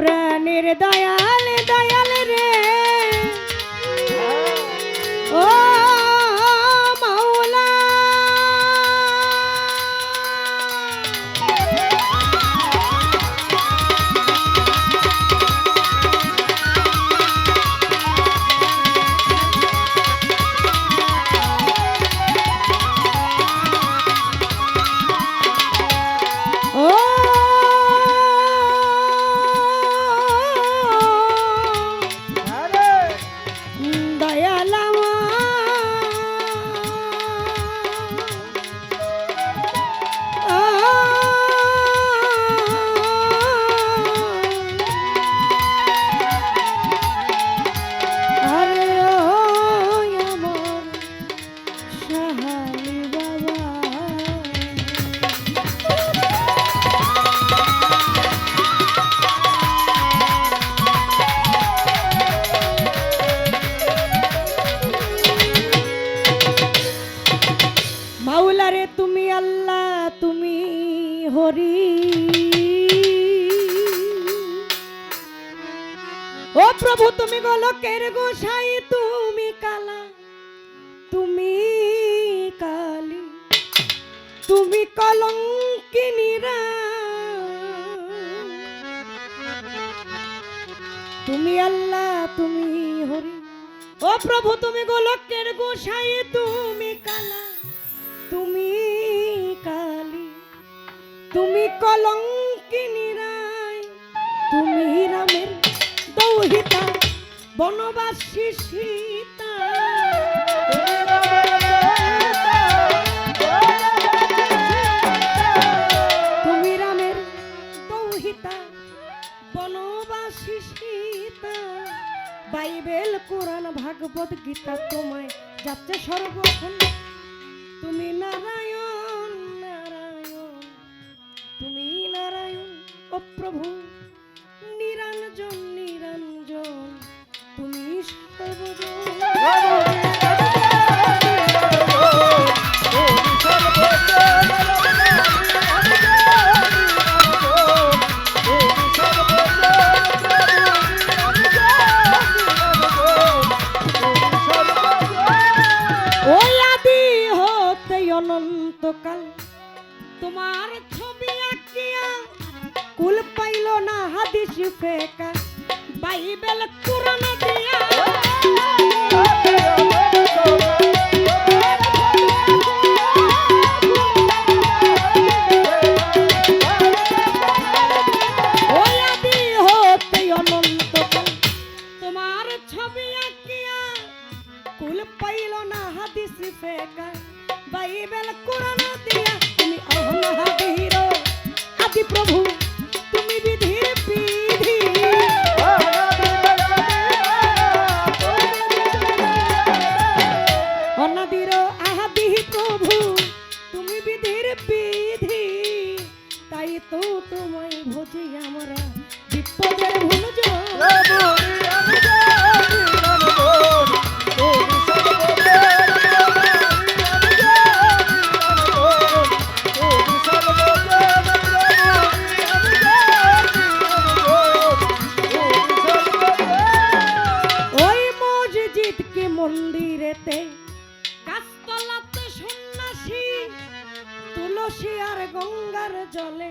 প্রাণের দয়াল দয়াল তুমি গোলকের গোসাই, তুমি কালা, তুমি কালী, তুমি কলঙ্কিনীরা তুমি আল্লাহ, তুমি হরি। ও প্রভু, তুমি গোলকের গোসাই, তুমি কালা, তুমি কালি, তুমি কলঙ্কিনী রায়, তুমি রামের বনবাসী সীতা। তুমি রামের দৌহিতা, বনবাসী সীতা। বাইবেল, কোরআন, ভাগবত, গীতা তোমায় যাচ্ছে সর্বক্ষণ। তুমি নারায়ণ। তো তোমায় ভোজি আমরা। বিপদের ভুল ওই মসজিদ কি মন্দিরেতে গাছতলাতে সন্ন্যাসী তুলসী আর গঙ্গার জলে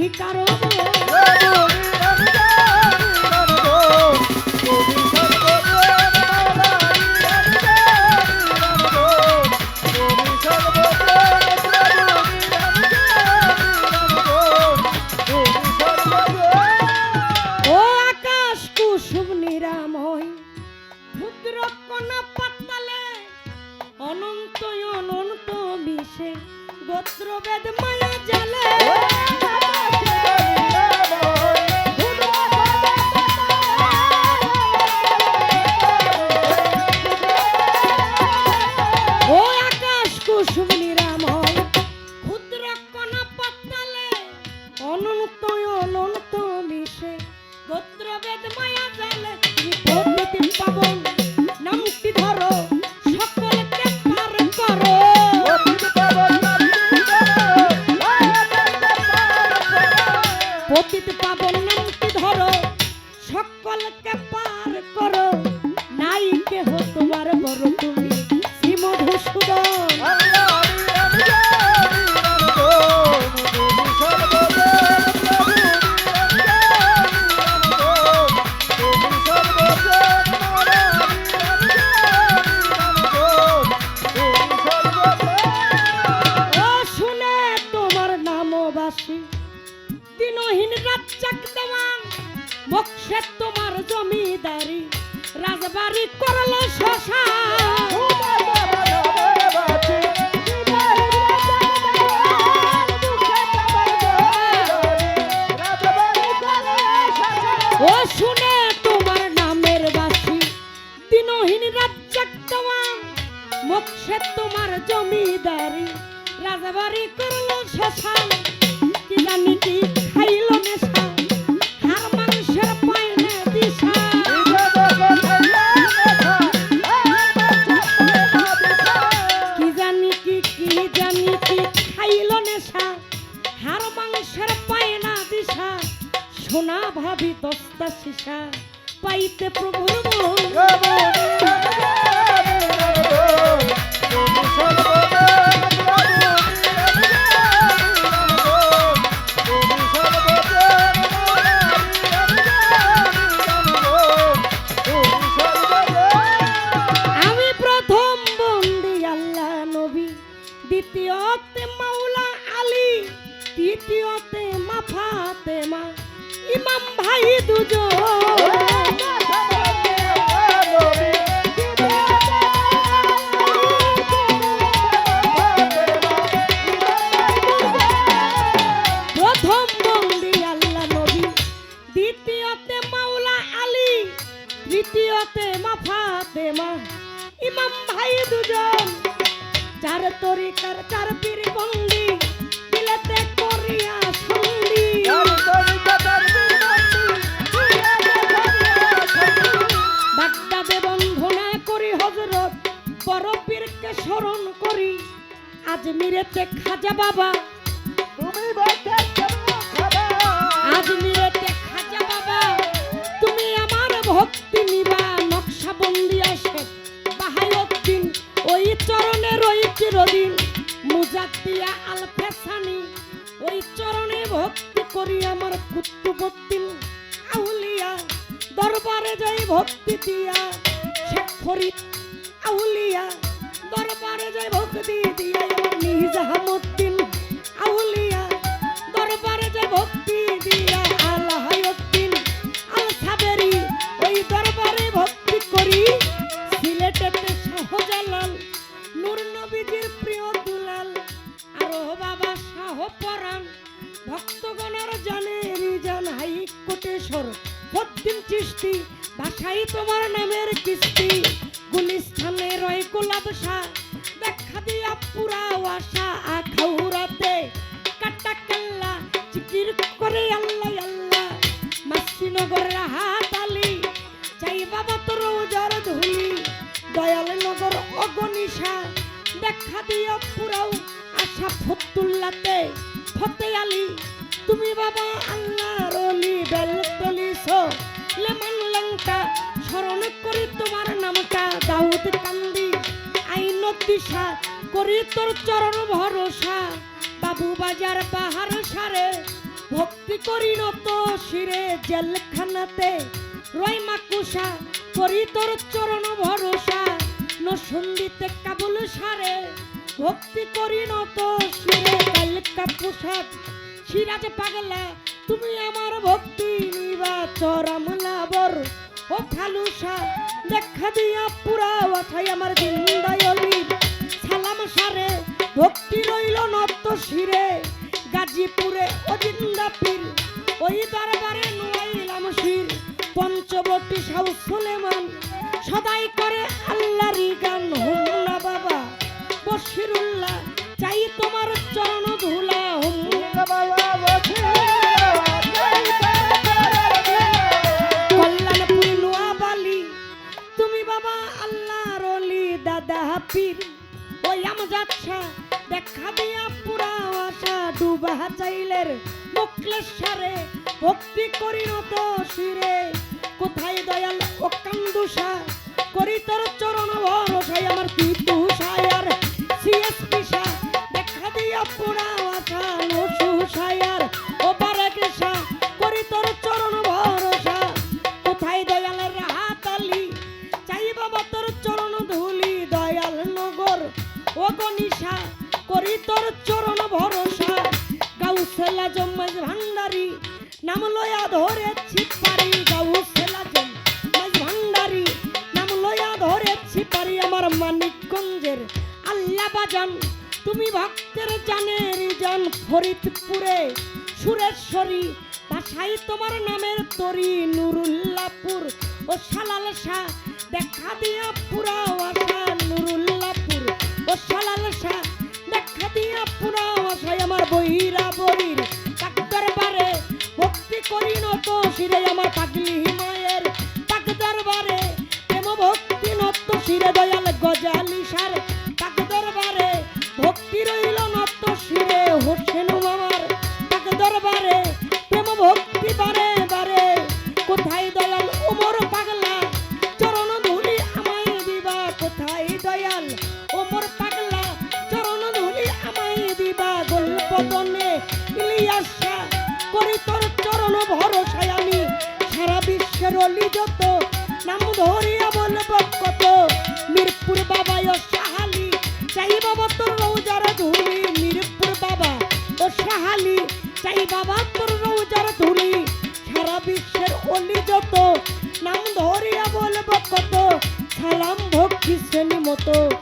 রাধিকার অনন্ত অনন্ত মিশে। গোত্রবেদ মায়া জালে পাবন। সোনা ভাবি দস্তা শিশা পাইতে প্রভুর মন ফাতেমা ইমাম ভাই দুজন দ্বিতীয়তে আলী, তৃতীয়তে মা ইমাম ভাই দুজন চার তরিকার চার পীর বন্দি আজমিরেতে খাজা বাবা। আজমিরেতে খাজা? বাবা। তুমি আমার ভক্তি নিবা নকশাবন্দি আসে। বাহায়ুদ্দিন ওই চরণের ওই চিরদিন। মুজাদ্দিয়া আল ফেসানি ওই চরণে ভক্তি করি আমার কুতুবুদ্দিন আউলিয়া দরবারে যাই ভক্তি দিয়া শেখ ফরিদ আউলিয়া। দরবারে যাই ভক্তি দিয়া নিজামুদ্দিন আউলিয়া। দরবারে যাই ভক্তি দিয়া আল্লাহউদ্দিন আল সাবেরি ওই দরবারে ভক্তি করি। সিলেটেতে শাহজালাল, নূর নবীজির প্রিয় দুলাল, আর ও বাবা শাহ জানে রিজান হাই কোটেশ্বর পদ্মিন চিষ্টি ভাষাই তোমার নামের কিস্তি। গুলিস্থানে রয় গোলাপ শাহ দেখা দিয়া পুরাও আশা ফতুল্লাতে। ফতে আলী, তুমি বাবা আল্লাহর অলি, বেল তলিস লেমন লঙ্কা স্মরণ করি তোমার নামটা, দাউদ কান্দি। আইন দিশা করি তোর চরণ ভরসা, বাবু বাজার পাহাড় সারে, ভক্তি করি নত শিরে জেলখানাতে। রয় মাকুসা করি তোর চরণ ভরসা, নসন্দিতে কাবুল সারে, ভক্তি করি নত শিরে কালকা প্রসাদ। সিরাজ পাগলা, তুমি আমার ভক্তি নিবা চরম লাবর ও ফালুসা দেখা দিয়া পুরা ওঠাই আমার দিনদায়লির সালাম সারে, ভক্তি রইল নত শিরে। গাজীপুরে অজিন্দা পীর ওই দরবারে নুয়াইলাম শির। পঞ্চবটী সাউ সুলেমান, সদাই করে আল্লাহরি গান। হুমনা বাবা, বশিরুল্লাহ, চাই তোমার চরণ চাইলের মুক্লেশ্বরে ভক্তি করি নত শিরে। কোথায় দয়াল ও কান্দুষা করি তোর চরণ ভরসাই আমার তিতু বাজান তুমি ভক্তের জানের জান ফরিদপুরে, সুরেশ্বরী। বাসাই তোমার নামের তরি নুরুল্লাপুর। ও সালাল শাহ, দেখা দিয়া পুরা আশা নুরুল্লাপুর। ও সালাল শাহ, দেখা দিয়া পুরা আশাই আমার বহিরা বরির ডাক্তার বারে, ভক্তি করি নত শিরে আমার পাগলি হিমায়ের। পাক দরবারে প্রেম ভক্তি নত শিরে দয়াল গজালি সার। もと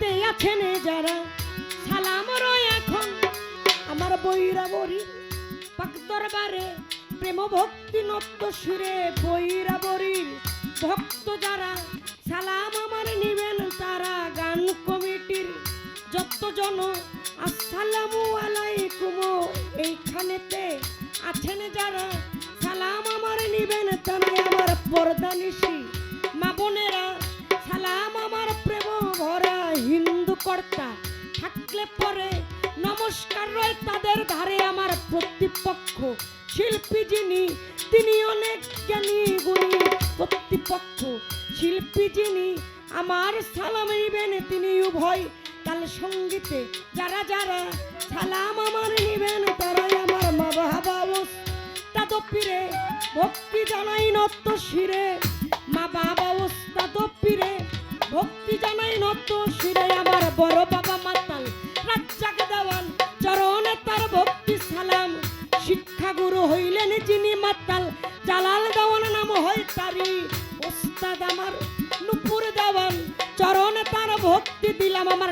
এইখানেতে আছেন যারা? সালাম রয় এখন। আমার বইরা বরি পাক দরবারে প্রেম ভক্তি নত্য সুরে বইরা বরির ভক্ত যারা, সালাম আমার নিবেন তারা গান কমিটির যত জন। আসসালামু আলাইকুম, এইখানেতে আছেন যারা, সালাম আমার নিবেন তারা আমার পর্দা নিশি। মা বোনেরা কর্তা থাকলে পরে নমস্কার রয় তাদের ধারে আমার প্রতিপক্ষ। শিল্পী যিনি, তিনি অনেক জ্ঞানী, গুণী প্রতিপক্ষ। শিল্পী যিনি, আমার সালাম নিবেন, তিনি উভয় কাল সঙ্গীতে। যারা যারা সালাম আমার নিবেন, তারাই আমার মা বাবা ওস্তাদ পীরে ভক্তি জানাই নত শিরে। মা বাবা ওস্তাদ পীরে ভক্তি জানাই নত শিরে। হইলেন যিনি মাতাল, জালাল দেওয়ান নাম হয় তারি ওস্তাদ আমার নুপুর দেওয়ান, চরণে তার ভক্তি দিলাম আমার